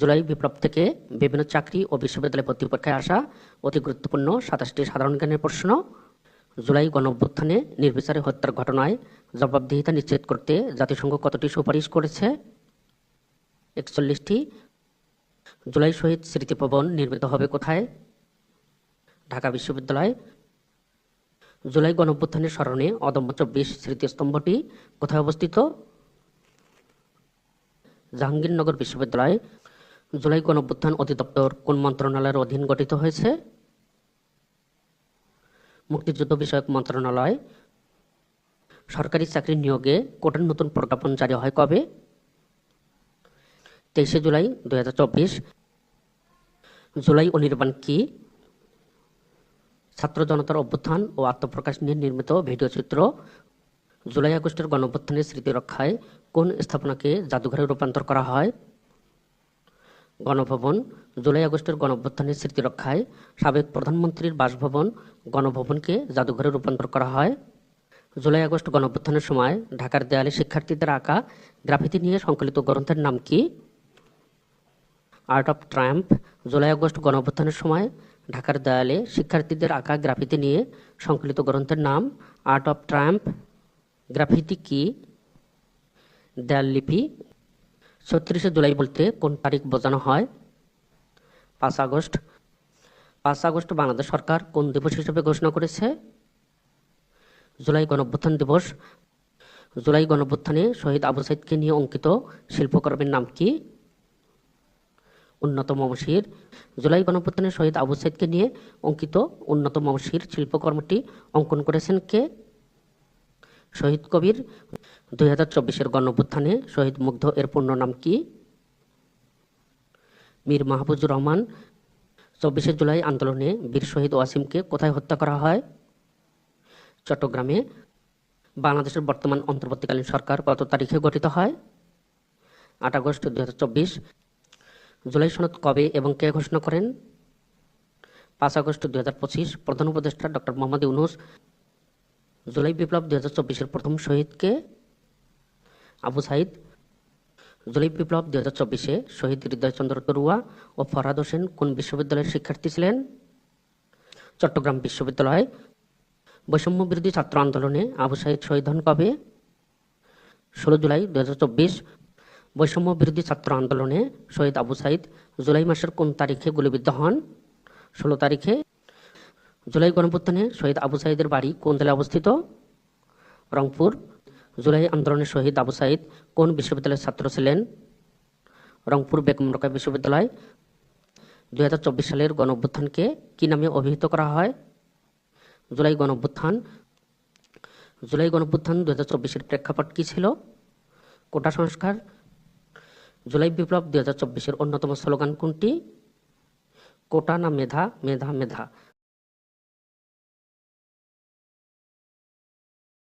জুলাই বিপ্লব থেকে বিভিন্ন চাকরি ও বিশ্ববিদ্যালয় ভর্তি পরীক্ষায় আসা অতি গুরুত্বপূর্ণ সাতাশটি সাধারণ জ্ঞানের প্রশ্ন। জুলাই গণ অভ্যুত্থানে নির্বিচারে হত্যার ঘটনায় জবাবদিহিতা নিশ্চিত করতে জাতিসংঘ কতটি সুপারিশ করেছে? একচল্লিশটি। জুলাই শহীদ স্মৃতি ভবন নির্মিত হবে কোথায়? ঢাকা বিশ্ববিদ্যালয়। জুলাই গণ অভ্যুত্থানের স্মরণে অদম্য চব্বিশ স্মৃতিস্তম্ভটি কোথায় অবস্থিত? জাহাঙ্গীরনগর বিশ্ববিদ্যালয়। জুলাই গণঅভ্যুত্থান অধিদপ্তর কোন মন্ত্রণালয়ের অধীন গঠিত হয়েছে? মুক্তিযুদ্ধ বিষয়ক মন্ত্রণালয়। সরকারি চাকরি নিয়োগে কোটার নতুন প্রজ্ঞাপন জারি হয় কবে? তেইশে জুলাই দু হাজার চব্বিশ। জুলাই অনির্বাণ কি? ছাত্র জনতার অভ্যুত্থান ও আত্মপ্রকাশ নিয়ে নির্মিত ভিডিও চিত্র। জুলাই আগস্টের গণঅভ্যুত্থানের স্মৃতি রক্ষায় কোন স্থাপনাকে জাদুঘরে রূপান্তর করা হয়? গণভবন, জুলাই আগস্টের গণঅভ্যুত্থানের স্মৃতি রক্ষায় সাবেক প্রধানমন্ত্রীর বাসভবন গণভবনকে জাদুঘরে রূপান্তর করা হয়। জুলাই আগস্ট গণঅভ্যুত্থানের সময় ঢাকার দেয়ালে শিক্ষার্থীদের আঁকা গ্রাফিতি নিয়ে সংকলিত গ্রন্থের নাম কি? Art of Trump July August গণঅভ্যুত্থানের সময় ঢাকার দেয়ালে শিক্ষার্থীদের আঁকা গ্রাফিতি নিয়ে সংকলিত গ্রন্থের নাম আর্ট অফ ট্রাম্প গ্রাফিতি কি? দেয়াল লিপি ছত্রিশে জুলাই বলতে কোন তারিখ বোঝানো হয়? পাঁচ আগস্ট। পাঁচ আগস্ট বাংলাদেশ সরকার কোন দিবস হিসেবে ঘোষণা করেছে? জুলাই গণঅভ্যুত্থান দিবস। জুলাই গণঅভ্যুত্থানে শহীদ আবু সাইদকে নিয়ে অঙ্কিত শিল্পকর্মের নাম কি? উন্নত মমশির জুলাই গণঅভ্যুত্থানে শহীদ আবু সাইদকে নিয়ে অঙ্কিত উন্নত মমশির শিল্পকর্মটি অঙ্কন করেছেন কে? শহীদ কবির দুই হাজার চব্বিশের গণঅভ্যুত্থানে শহীদ মুগ্ধ এর পূর্ণ নাম কি? মীর মাহফুজুর রহমান, চব্বিশে জুলাই আন্দোলনে বীর শহীদ ওয়াসিমকে কোথায় হত্যা করা হয়? চট্টগ্রামে বাংলাদেশের বর্তমান অন্তর্বর্তীকালীন সরকার কত তারিখে গঠিত হয়? আট আগস্ট দুই হাজার চব্বিশ। জুলাই সনদ কবে এবং কে ঘোষণা করেন? পাঁচ আগস্ট দুই হাজার পঁচিশ। প্রধান উপদেষ্টা ডক্টর মোহাম্মদ ইউনুস। জুলাই বিপ্লব দুই প্রথম শহীদকে আবু সাইদ। জুলাই বিপ্লব দুই হাজার চব্বিশে শহীদ হৃদয়চন্দ্র তরুয়া ও ফরহাদ হোসেন কোন বিশ্ববিদ্যালয়ের শিক্ষার্থী ছিলেন? চট্টগ্রাম বিশ্ববিদ্যালয়। বৈষম্য বিরোধী ছাত্র আন্দোলনে আবু সাইদ শহীদ হন কবে? ষোলো জুলাই দুই হাজার চব্বিশ বৈষম্য বিরোধী ছাত্র আন্দোলনে শহীদ আবু সাইদ জুলাই মাসের কোন তারিখে গুলিবিদ্ধ হন? ষোলো তারিখে জুলাই গণপুত্থানে শহীদ আবু সাইদের বাড়ি কোন জেলায় অবস্থিত? রংপুর। জুলাই আন্দোলনের শহীদ আবু সাইদ কোন বিশ্ববিদ্যালয়ের ছাত্র ছিলেন? রংপুর বেগম রোকেয়া বিশ্ববিদ্যালয় দু হাজার চব্বিশ সালের গণ অভ্যুত্থানকে কী নামে অভিহিত করা হয়? জুলাই গণ অভ্যুত্থান জুলাই গণ অভ্যুত্থান দু হাজার চব্বিশের প্রেক্ষাপট কী ছিল? কোটা সংস্কার। জুলাই বিপ্লব দুই হাজার চব্বিশের অন্যতম স্লোগান কোনটি? কোটা না মেধা? মেধা মেধা।